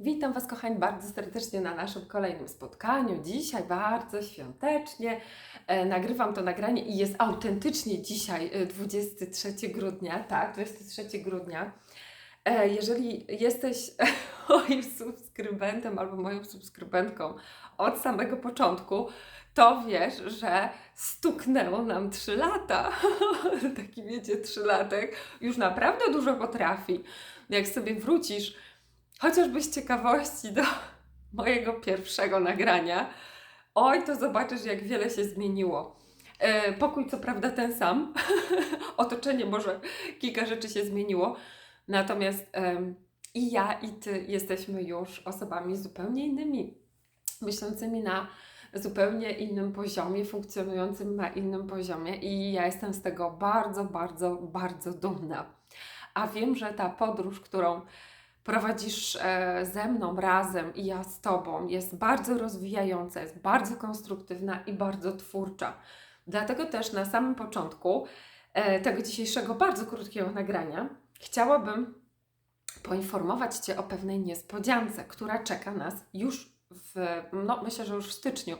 Witam Was, kochani, bardzo serdecznie na naszym kolejnym spotkaniu. Dzisiaj bardzo świątecznie. E, nagrywam to nagranie i jest autentycznie dzisiaj e, 23 grudnia, tak, 23 grudnia. E, jeżeli jesteś moim subskrybentem albo moją subskrybentką od samego początku, to wiesz, że stuknęło nam 3 lata. Taki wiecie, trzylatek już naprawdę dużo potrafi. Jak sobie wrócisz chociażby z ciekawości do mojego pierwszego nagrania, oj, to zobaczysz, jak wiele się zmieniło. E, pokój co prawda ten sam, otoczenie może kilka rzeczy się zmieniło, natomiast em, i ja, i ty jesteśmy już osobami zupełnie innymi, myślącymi na zupełnie innym poziomie, funkcjonującym na innym poziomie i ja jestem z tego bardzo, bardzo, bardzo dumna. A wiem, że ta podróż, którą prowadzisz e, ze mną razem i ja z Tobą, jest bardzo rozwijająca, jest bardzo konstruktywna i bardzo twórcza. Dlatego też na samym początku e, tego dzisiejszego bardzo krótkiego nagrania chciałabym poinformować Cię o pewnej niespodziance, która czeka nas już w, no myślę, że już w styczniu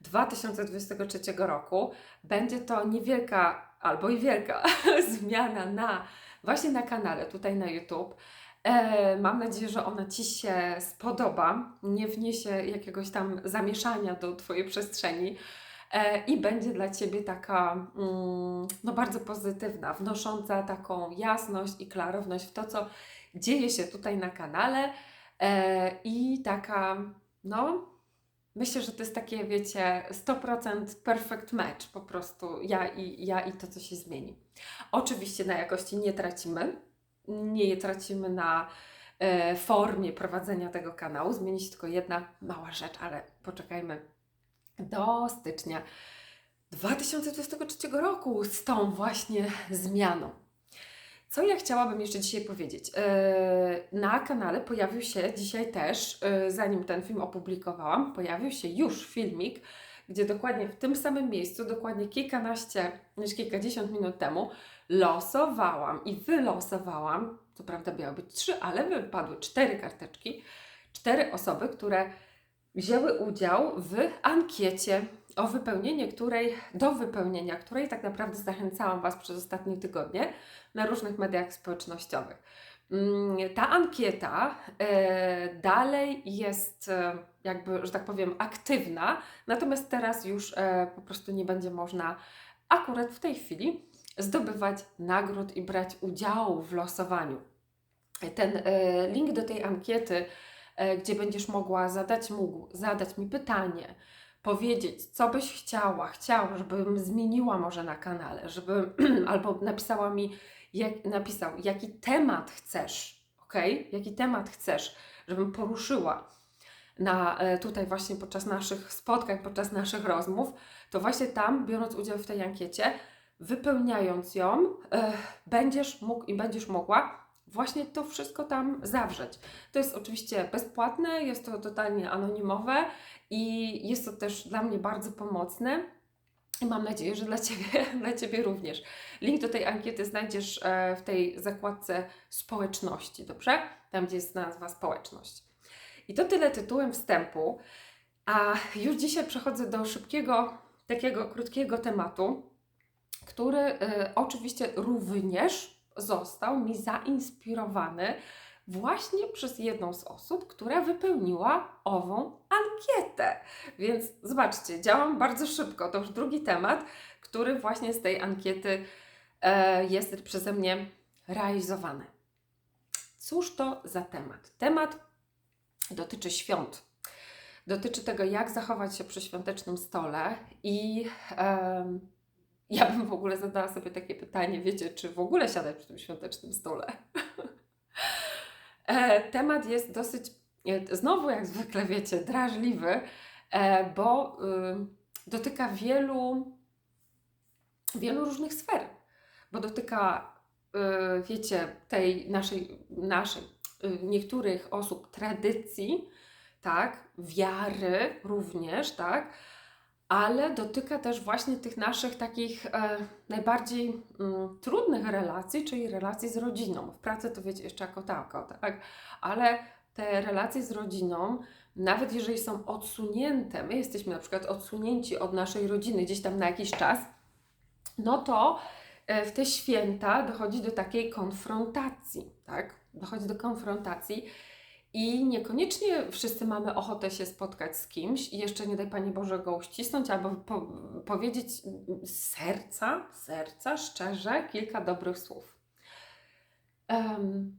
2023 roku. Będzie to niewielka albo i wielka zmiana na właśnie na kanale tutaj na YouTube. E, mam nadzieję, że ona Ci się spodoba, nie wniesie jakiegoś tam zamieszania do Twojej przestrzeni e, i będzie dla Ciebie taka mm, no bardzo pozytywna, wnosząca taką jasność i klarowność w to, co dzieje się tutaj na kanale e, i taka, no myślę, że to jest takie, wiecie, 100% perfect match po prostu ja i, ja i to, co się zmieni. Oczywiście na jakości nie tracimy, nie je tracimy na e, formie prowadzenia tego kanału. Zmieni się tylko jedna mała rzecz, ale poczekajmy do stycznia 2023 roku z tą właśnie zmianą. Co ja chciałabym jeszcze dzisiaj powiedzieć? E, na kanale pojawił się dzisiaj też, e, zanim ten film opublikowałam, pojawił się już filmik, gdzie dokładnie w tym samym miejscu, dokładnie kilkanaście, niż kilkadziesiąt minut temu, losowałam i wylosowałam, co prawda miały być trzy, ale wypadły cztery karteczki, cztery osoby, które wzięły udział w ankiecie o wypełnienie której, do wypełnienia której tak naprawdę zachęcałam Was przez ostatnie tygodnie na różnych mediach społecznościowych. Mm, ta ankieta e, dalej jest e, jakby, że tak powiem, aktywna, natomiast teraz już e, po prostu nie będzie można akurat w tej chwili zdobywać nagród i brać udziału w losowaniu. Ten link do tej ankiety, gdzie będziesz mogła zadać, mógł zadać mi pytanie, powiedzieć, co byś chciała, chciał, żebym zmieniła może na kanale, żeby albo napisała mi jak, napisał, jaki temat chcesz, ok? Jaki temat chcesz, żebym poruszyła na, e, tutaj właśnie podczas naszych spotkań, podczas naszych rozmów, to właśnie tam, biorąc udział w tej ankiecie, wypełniając ją, e, będziesz mógł i będziesz mogła właśnie to wszystko tam zawrzeć. To jest oczywiście bezpłatne, jest to totalnie anonimowe i jest to też dla mnie bardzo pomocne i mam nadzieję, że dla Ciebie, dla Ciebie również. Link do tej ankiety znajdziesz e, w tej zakładce społeczności, dobrze? Tam, gdzie jest nazwa społeczność. I to tyle tytułem wstępu. A już dzisiaj przechodzę do szybkiego, takiego krótkiego tematu, który y, oczywiście również został mi zainspirowany właśnie przez jedną z osób, która wypełniła ową ankietę. Więc zobaczcie, działam bardzo szybko. To już drugi temat, który właśnie z tej ankiety e, jest przeze mnie realizowany. Cóż to za temat? Temat dotyczy świąt. Dotyczy tego, jak zachować się przy świątecznym stole i ja bym w ogóle zadała sobie takie pytanie, wiecie, czy w ogóle siadać przy tym świątecznym stole? E, temat jest dosyć, e, znowu jak zwykle wiecie, drażliwy, e, bo y, dotyka wielu, wielu różnych sfer. Bo dotyka, y, wiecie, tej naszej, naszej y, niektórych osób tradycji, tak, wiary również, tak, ale dotyka też właśnie tych naszych takich e, najbardziej mm, trudnych relacji, czyli relacji z rodziną. W pracy to wiecie jeszcze jako tako, tak? Ale te relacje z rodziną, nawet jeżeli są odsunięte, my jesteśmy na przykład odsunięci od naszej rodziny gdzieś tam na jakiś czas, no to e, w te święta dochodzi do takiej konfrontacji, tak? Dochodzi do konfrontacji i niekoniecznie wszyscy mamy ochotę się spotkać z kimś i jeszcze nie daj Panie Boże go uścisnąć albo po, powiedzieć z serca, serca, szczerze kilka dobrych słów. Em,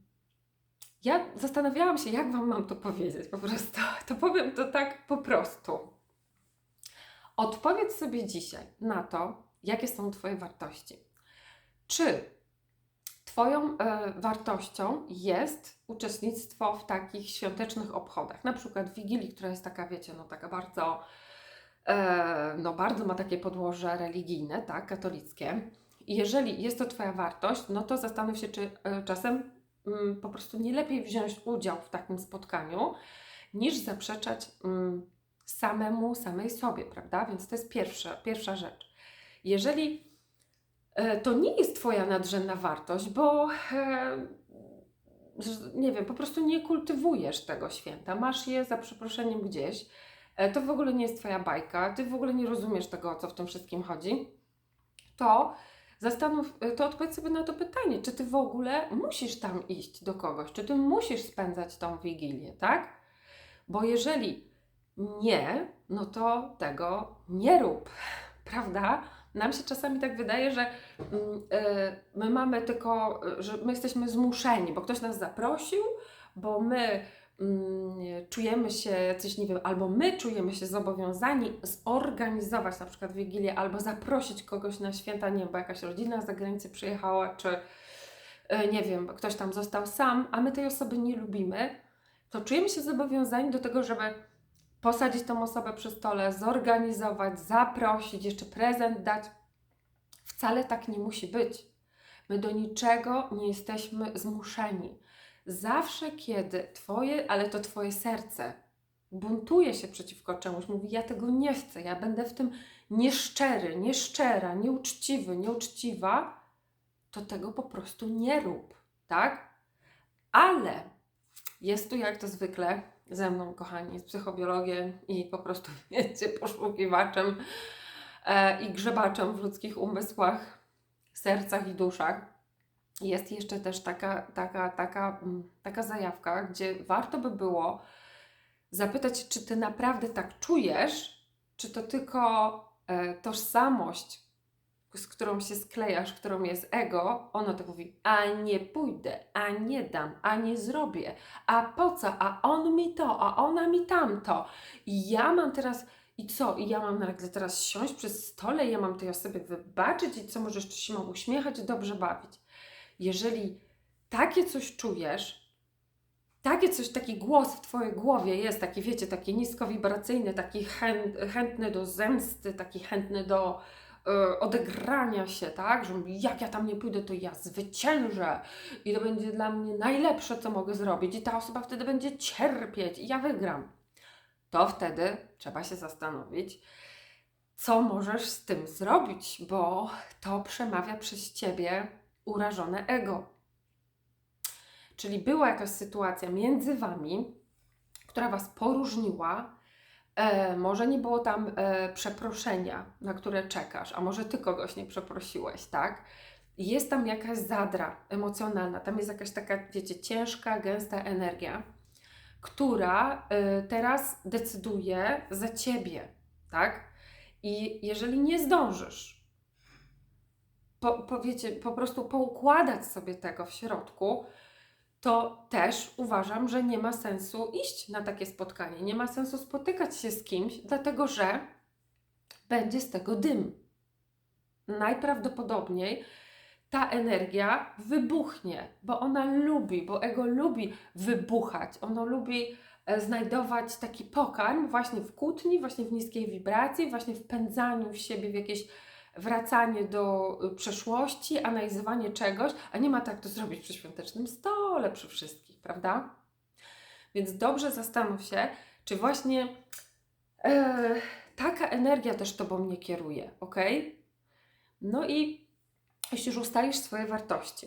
ja zastanawiałam się, jak Wam mam to powiedzieć po prostu. To powiem to tak po prostu. Odpowiedz sobie dzisiaj na to, jakie są Twoje wartości. Czy Twoją e, wartością jest uczestnictwo w takich świątecznych obchodach, na przykład Wigilii, która jest taka, wiecie, no taka bardzo, e, no bardzo ma takie podłoże religijne, tak, katolickie. I jeżeli jest to Twoja wartość, no to zastanów się, czy e, czasem mm, po prostu nie lepiej wziąć udział w takim spotkaniu, niż zaprzeczać mm, samemu, samej sobie, prawda? Więc to jest pierwsza, pierwsza rzecz. Jeżeli to nie jest Twoja nadrzędna wartość, bo e, nie wiem, po prostu nie kultywujesz tego święta, masz je za przeproszeniem gdzieś, e, to w ogóle nie jest Twoja bajka, Ty w ogóle nie rozumiesz tego, o co w tym wszystkim chodzi, to zastanów, e, to odpowiedz sobie na to pytanie, czy Ty w ogóle musisz tam iść do kogoś, czy Ty musisz spędzać tą Wigilię, tak? Bo jeżeli nie, no to tego nie rób, prawda? Nam się czasami tak wydaje, że mm, e, my mamy tylko, e, że my jesteśmy zmuszeni, bo ktoś nas zaprosił, bo my mm, czujemy się jacyś, nie wiem, albo my czujemy się zobowiązani zorganizować na przykład Wigilię, albo zaprosić kogoś na święta, nie wiem, bo jakaś rodzina z zagranicy przyjechała, czy e, nie wiem, ktoś tam został sam, a my tej osoby nie lubimy, to czujemy się zobowiązani do tego, żeby posadzić tą osobę przy stole, zorganizować, zaprosić, jeszcze prezent dać. Wcale tak nie musi być. My do niczego nie jesteśmy zmuszeni. Zawsze, kiedy Twoje, ale to Twoje serce buntuje się przeciwko czemuś, mówi: Ja tego nie chcę, ja będę w tym nieszczery, nieszczera, nieuczciwy, nieuczciwa, to tego po prostu nie rób, tak? Ale jest tu, jak to zwykle, ze mną, kochani, z psychobiologiem i po prostu, wiecie, poszukiwaczem e, i grzebaczem w ludzkich umysłach, sercach i duszach. Jest jeszcze też taka, taka, taka, mm, taka zajawka, gdzie warto by było zapytać, czy ty naprawdę tak czujesz, czy to tylko e, tożsamość, z którą się sklejasz, którą jest ego, ono to mówi, a nie pójdę, a nie dam, a nie zrobię, a po co, a on mi to, a ona mi tamto. I ja mam teraz, i co, i ja mam nagle teraz siąść przy stole, ja mam tej osobie wybaczyć i co, może jeszcze się mam uśmiechać dobrze bawić. Jeżeli takie coś czujesz, takie coś, taki głos w Twojej głowie jest, taki wiecie, taki niskowibracyjny, taki chęt, chętny do zemsty, taki chętny do odegrania się, tak? Że jak ja tam nie pójdę, to ja zwyciężę i to będzie dla mnie najlepsze, co mogę zrobić i ta osoba wtedy będzie cierpieć i ja wygram. To wtedy trzeba się zastanowić, co możesz z tym zrobić, bo to przemawia przez Ciebie urażone ego. Czyli była jakaś sytuacja między Wami, która Was poróżniła, E, może nie było tam e, przeproszenia, na które czekasz, a może ty kogoś nie przeprosiłeś, tak? Jest tam jakaś zadra emocjonalna, tam jest jakaś taka, wiecie, ciężka, gęsta energia, która e, teraz decyduje za ciebie, tak? I jeżeli nie zdążysz, po, po, wiecie, po prostu poukładać sobie tego w środku, to też uważam, że nie ma sensu iść na takie spotkanie. Nie ma sensu spotykać się z kimś, dlatego że będzie z tego dym. Najprawdopodobniej ta energia wybuchnie, bo ona lubi, bo ego lubi wybuchać. Ono lubi e, znajdować taki pokarm właśnie w kłótni, właśnie w niskiej wibracji, właśnie w pędzaniu w siebie w jakieś wracanie do y, przeszłości, analizowanie czegoś, a nie ma tak to zrobić przy świątecznym stole, przy wszystkich, prawda? Więc dobrze zastanów się, czy właśnie e, taka energia też Tobą nie kieruje, ok? No i jeśli już ustalisz swoje wartości,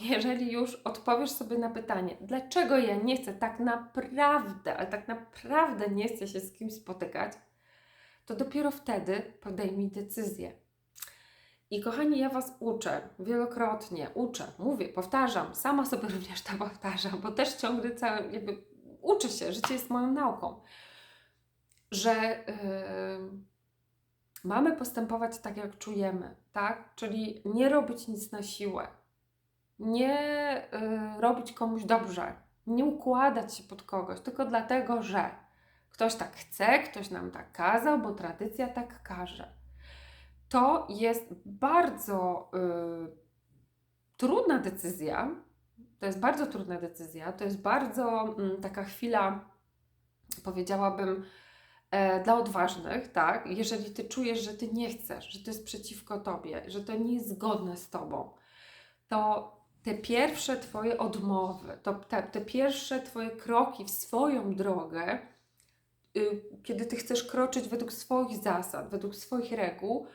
jeżeli już odpowiesz sobie na pytanie, dlaczego ja nie chcę tak naprawdę, ale tak naprawdę nie chcę się z kimś spotykać, to dopiero wtedy podejmij decyzję. I kochani, ja Was uczę wielokrotnie, uczę, mówię, powtarzam, sama sobie również to powtarzam, bo też ciągle cały, jakby uczę się, życie jest moją nauką, że yy, mamy postępować tak, jak czujemy, tak? Czyli nie robić nic na siłę, nie yy, robić komuś dobrze, nie układać się pod kogoś, tylko dlatego, że ktoś tak chce, ktoś nam tak kazał, bo tradycja tak każe. To jest bardzo yy, trudna decyzja. To jest bardzo trudna decyzja. To jest bardzo yy, taka chwila, powiedziałabym, e, dla odważnych, tak? Jeżeli ty czujesz, że ty nie chcesz, że to jest przeciwko tobie, że to nie jest zgodne z tobą, to te pierwsze twoje odmowy, to te, te pierwsze twoje kroki w swoją drogę, y, kiedy ty chcesz kroczyć według swoich zasad, według swoich reguł,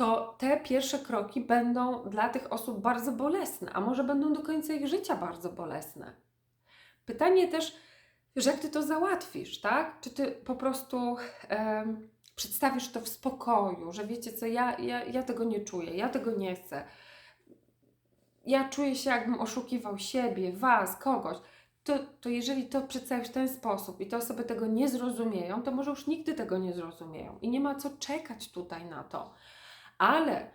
to te pierwsze kroki będą dla tych osób bardzo bolesne, a może będą do końca ich życia bardzo bolesne. Pytanie też, że jak ty to załatwisz, tak? Czy ty po prostu em, przedstawisz to w spokoju, że wiecie co, ja, ja, ja tego nie czuję, ja tego nie chcę. Ja czuję się, jakbym oszukiwał siebie, was, kogoś. To, to jeżeli to przedstawisz w ten sposób i te osoby tego nie zrozumieją, to może już nigdy tego nie zrozumieją. I nie ma co czekać tutaj na to. Ale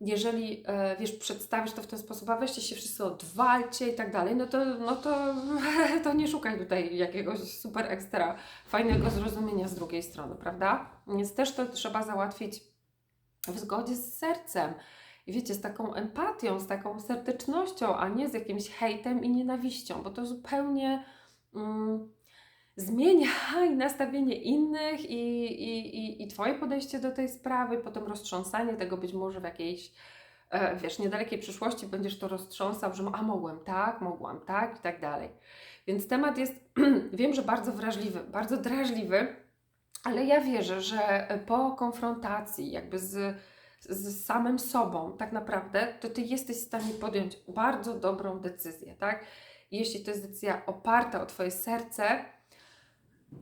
jeżeli, e, wiesz, przedstawisz to w ten sposób, a weźcie się wszyscy odwalcie i tak dalej, no to, no to, to nie szukaj tutaj jakiegoś super ekstra fajnego zrozumienia z drugiej strony, prawda? Więc też to trzeba załatwić w zgodzie z sercem. I wiecie, z taką empatią, z taką serdecznością, a nie z jakimś hejtem i nienawiścią, bo to zupełnie mm, zmienia i nastawienie innych i, i, i, i Twoje podejście do tej sprawy, potem roztrząsanie tego być może w jakiejś, e, wiesz, niedalekiej przyszłości będziesz to roztrząsał, że a mogłem tak, mogłam tak i tak dalej. Więc temat jest, wiem, że bardzo wrażliwy, bardzo drażliwy, ale ja wierzę, że po konfrontacji jakby z, z samym sobą tak naprawdę, to Ty jesteś w stanie podjąć bardzo dobrą decyzję, tak? Jeśli to jest decyzja oparta o Twoje serce,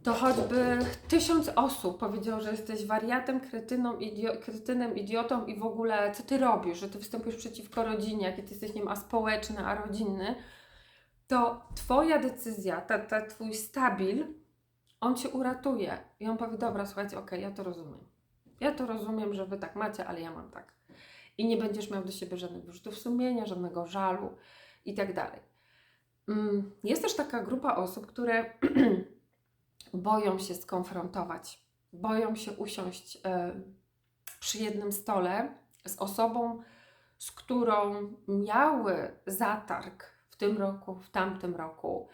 to choćby tysiąc osób powiedział, że jesteś wariatem, kretyną, idio kretynem, idiotą i w ogóle co ty robisz, że ty występujesz przeciwko rodzinie, jaki ty jesteś, nie wiem, a społeczny, a rodzinny, to twoja decyzja, ta, ta twój stabil, on cię uratuje. I on powie, dobra, słuchajcie, okej, okay, ja to rozumiem. Ja to rozumiem, że wy tak macie, ale ja mam tak. I nie będziesz miał do siebie żadnych wyrzutów sumienia, żadnego żalu i tak dalej. Mm, jest też taka grupa osób, które boją się skonfrontować, boją się usiąść e, przy jednym stole z osobą, z którą miały zatarg w tym roku, w tamtym roku,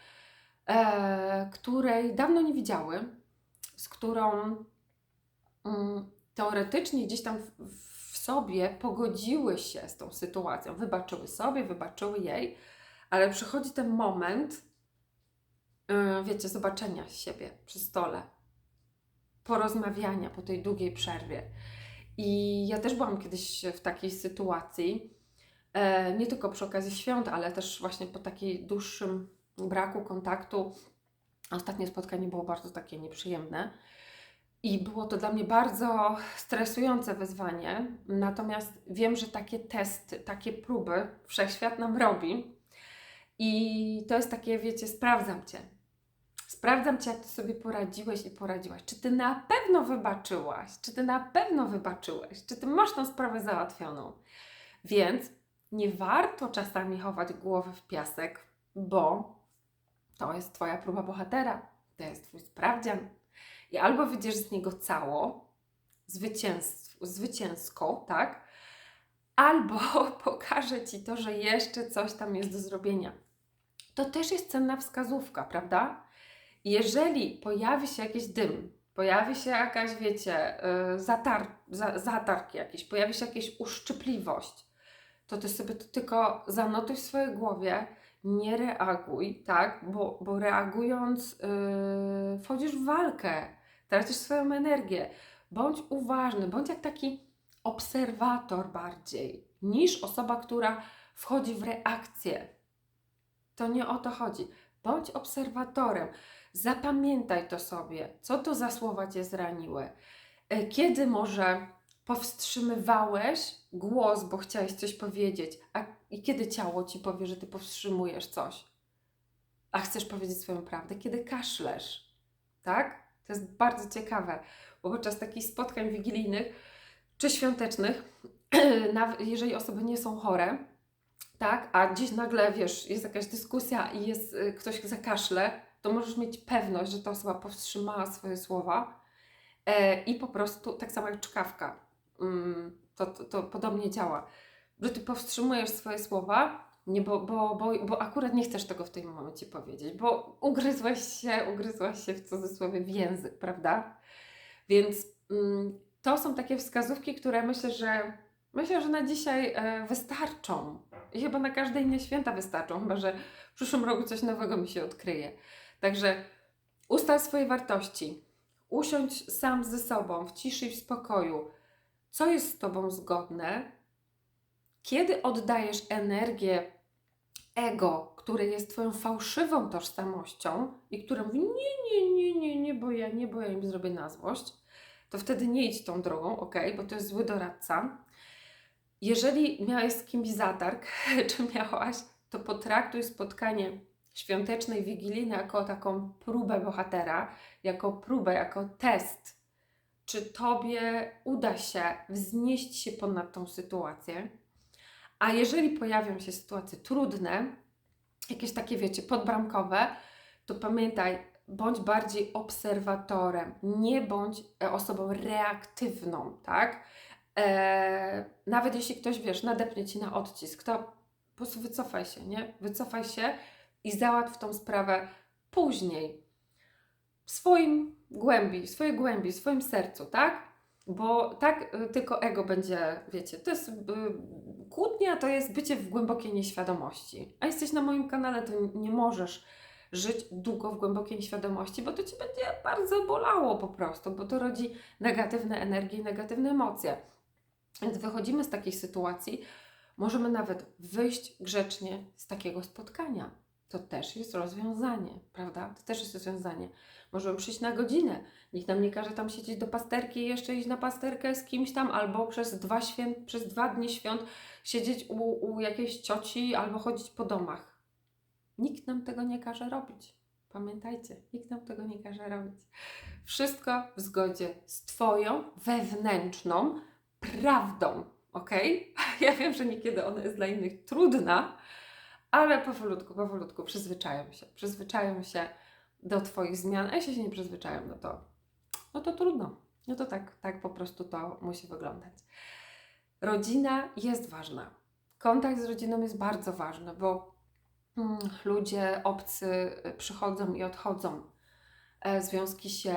e, której dawno nie widziały, z którą mm, teoretycznie gdzieś tam w, sobie pogodziły się z tą sytuacją, wybaczyły sobie, wybaczyły jej, ale przychodzi ten moment, wiecie, zobaczenia siebie przy stole, porozmawiania po tej długiej przerwie. I ja też byłam kiedyś w takiej sytuacji, e, nie tylko przy okazji świąt, ale też właśnie po takiej dłuższym braku kontaktu. Ostatnie spotkanie było bardzo takie nieprzyjemne. I było to dla mnie bardzo stresujące wyzwanie. Natomiast wiem, że takie testy, takie próby wszechświat nam robi. I to jest takie, wiecie, sprawdzam cię. Sprawdzam cię, jak ty sobie poradziłeś i poradziłaś. Czy ty na pewno wybaczyłaś? Czy ty na pewno wybaczyłeś? Czy ty masz tą sprawę załatwioną? Więc nie warto czasami chować głowy w piasek, bo to jest Twoja próba bohatera, to jest Twój sprawdzian. I albo wyjdziesz z niego cało, zwycięsko, tak? Albo pokaże Ci to, że jeszcze coś tam jest do zrobienia. To też jest cenna wskazówka, prawda? Jeżeli pojawi się jakiś dym, pojawi się jakaś, wiecie, yy, zatar za zatarg jakiś, pojawi się jakaś uszczypliwość, to ty sobie to tylko zanotuj w swojej głowie, nie reaguj, tak? Bo, bo reagując yy, wchodzisz w walkę, tracisz swoją energię. Bądź uważny, bądź jak taki obserwator bardziej, niż osoba, która wchodzi w reakcję. To nie o to chodzi. Bądź obserwatorem. Zapamiętaj to sobie, co to za słowa cię zraniły. E, Kiedy może powstrzymywałeś głos, bo chciałeś coś powiedzieć, a i kiedy ciało ci powie, że ty powstrzymujesz coś, a chcesz powiedzieć swoją prawdę, kiedy kaszlesz, tak? To jest bardzo ciekawe, bo podczas takich spotkań wigilijnych czy świątecznych, jeżeli osoby nie są chore, tak, a gdzieś nagle, wiesz, jest jakaś dyskusja i jest y, ktoś zakaszle, to możesz mieć pewność, że ta osoba powstrzymała swoje słowa e, i po prostu, tak samo jak czkawka, mm, to, to, to podobnie działa, że ty powstrzymujesz swoje słowa, nie, bo, bo, bo, bo akurat nie chcesz tego w tym momencie powiedzieć, bo ugryzłeś się, ugryzłaś się w cudzysłowie w język, prawda? Więc mm, to są takie wskazówki, które myślę, że myślę, że na dzisiaj e, wystarczą. I chyba na każde inne święta wystarczą, chyba że w przyszłym roku coś nowego mi się odkryje. Także ustal swoje wartości. Usiądź sam ze sobą w ciszy i w spokoju. Co jest z Tobą zgodne? Kiedy oddajesz energię ego, które jest Twoją fałszywą tożsamością i które mówi nie, nie, nie, nie, nie, bo ja nie, bo ja im zrobię na złość, to wtedy nie idź tą drogą, ok, bo to jest zły doradca. Jeżeli miałeś z kimś zatarg, czy miałaś, to potraktuj spotkanie świąteczne i wigilijne jako taką próbę bohatera, jako próbę, jako test, czy Tobie uda się wznieść się ponad tą sytuację. A jeżeli pojawią się sytuacje trudne, jakieś takie, wiecie, podbramkowe, to pamiętaj, bądź bardziej obserwatorem, nie bądź e, osobą reaktywną, tak? Eee, nawet jeśli ktoś, wiesz, nadepnie ci na odcisk, to po prostu wycofaj się, nie? Wycofaj się i załatw tą sprawę później. W swoim głębi, w swojej głębi, w swoim sercu, tak? Bo tak y, tylko ego będzie, wiecie, to jest y, kłótnia, to jest bycie w głębokiej nieświadomości. A jesteś na moim kanale, to nie możesz żyć długo w głębokiej nieświadomości, bo to ci będzie bardzo bolało po prostu, bo to rodzi negatywne energie i negatywne emocje. Więc wychodzimy z takiej sytuacji, możemy nawet wyjść grzecznie z takiego spotkania. To też jest rozwiązanie, prawda? To też jest rozwiązanie. Możemy przyjść na godzinę. Nikt nam nie każe tam siedzieć do pasterki i jeszcze iść na pasterkę z kimś tam, albo przez dwa, święt, przez dwa dni świąt siedzieć u, u jakiejś cioci, albo chodzić po domach. Nikt nam tego nie każe robić. Pamiętajcie, nikt nam tego nie każe robić. Wszystko w zgodzie z Twoją wewnętrzną prawdą, ok? Ja wiem, że niekiedy ona jest dla innych trudna, ale powolutku, powolutku przyzwyczają się. Przyzwyczają się do Twoich zmian, a jeśli się nie przyzwyczają, no to, no to trudno. No to tak, tak po prostu to musi wyglądać. Rodzina jest ważna. Kontakt z rodziną jest bardzo ważny, bo mm, ludzie obcy przychodzą i odchodzą. E, Związki się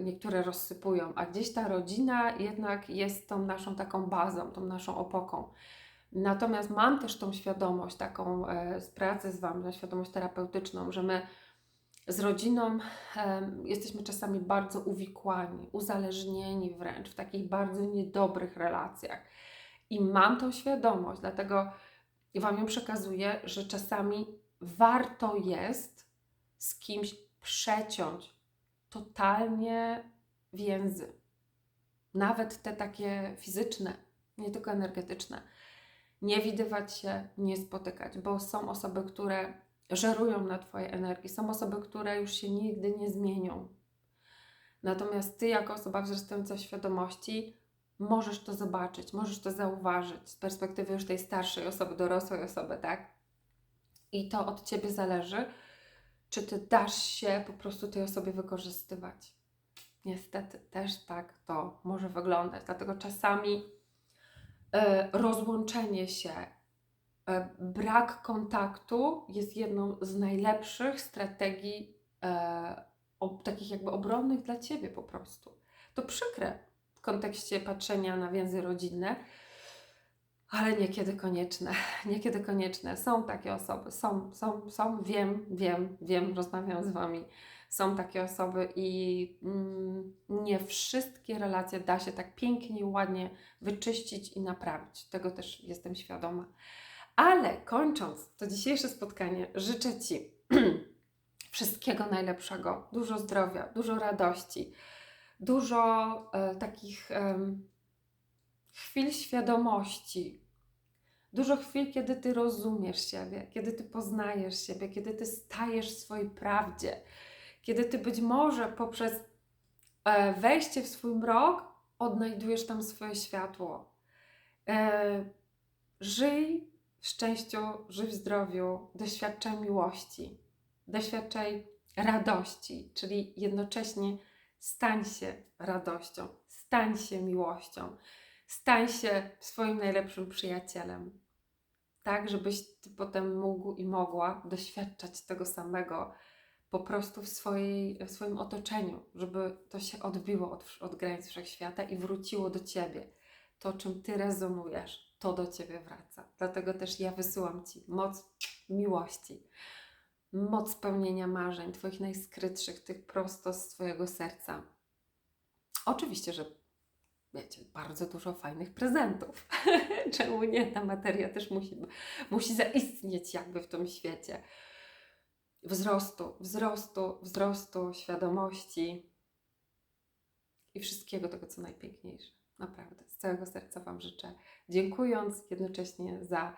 niektóre rozsypują, a gdzieś ta rodzina jednak jest tą naszą taką bazą, tą naszą opoką. Natomiast mam też tą świadomość, taką e, z pracy z Wami, świadomość terapeutyczną, że my z rodziną em, jesteśmy czasami bardzo uwikłani, uzależnieni wręcz w takich bardzo niedobrych relacjach. I mam tą świadomość, dlatego Wam ją przekazuję, że czasami warto jest z kimś przeciąć totalnie więzy. Nawet te takie fizyczne, nie tylko energetyczne. Nie widywać się, nie spotykać, bo są osoby, które żerują na Twojej energii. Są osoby, które już się nigdy nie zmienią. Natomiast Ty, jako osoba wzrastająca świadomości, możesz to zobaczyć, możesz to zauważyć z perspektywy już tej starszej osoby, dorosłej osoby, tak? I to od Ciebie zależy, czy Ty dasz się po prostu tej osobie wykorzystywać. Niestety też tak to może wyglądać. Dlatego czasami rozłączenie się, e, brak kontaktu jest jedną z najlepszych strategii e, takich jakby obronnych dla Ciebie po prostu. To przykre w kontekście patrzenia na więzy rodzinne, ale niekiedy konieczne. Niekiedy konieczne. Są takie osoby, są, są, są, wiem, wiem, wiem, rozmawiam z Wami. Są takie osoby i mm, nie wszystkie relacje da się tak pięknie ładnie wyczyścić i naprawić. Tego też jestem świadoma. Ale kończąc to dzisiejsze spotkanie, życzę Ci wszystkiego najlepszego, dużo zdrowia, dużo radości, dużo e, takich em, chwil świadomości, dużo chwil, kiedy Ty rozumiesz siebie, kiedy Ty poznajesz siebie, kiedy Ty stajesz w swojej prawdzie, kiedy Ty być może poprzez e, wejście w swój mrok odnajdujesz tam swoje światło. E, żyj w szczęściu, żyj w zdrowiu, doświadczaj miłości, doświadczaj radości, czyli jednocześnie stań się radością, stań się miłością, stań się swoim najlepszym przyjacielem. Tak, żebyś ty potem mógł i mogła doświadczać tego samego po prostu w, swojej, w swoim otoczeniu, żeby to się odbiło od, od granic wszechświata i wróciło do ciebie. To, czym ty rezonujesz, to do ciebie wraca. Dlatego też ja wysyłam ci moc miłości, moc spełnienia marzeń, twoich najskrytszych, tych prosto z twojego serca. Oczywiście, że wiecie, bardzo dużo fajnych prezentów. Czemu nie? Ta materia też musi, musi zaistnieć jakby w tym świecie. Wzrostu, wzrostu, wzrostu świadomości i wszystkiego tego, co najpiękniejsze. Naprawdę, z całego serca Wam życzę, dziękując jednocześnie za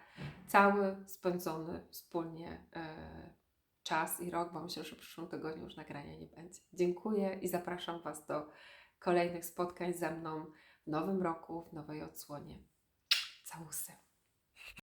cały spędzony wspólnie e, czas i rok, bo myślę, że w przyszłym tygodniu już nagrania nie będzie. Dziękuję i zapraszam Was do kolejnych spotkań ze mną w nowym roku, w nowej odsłonie. Całusy.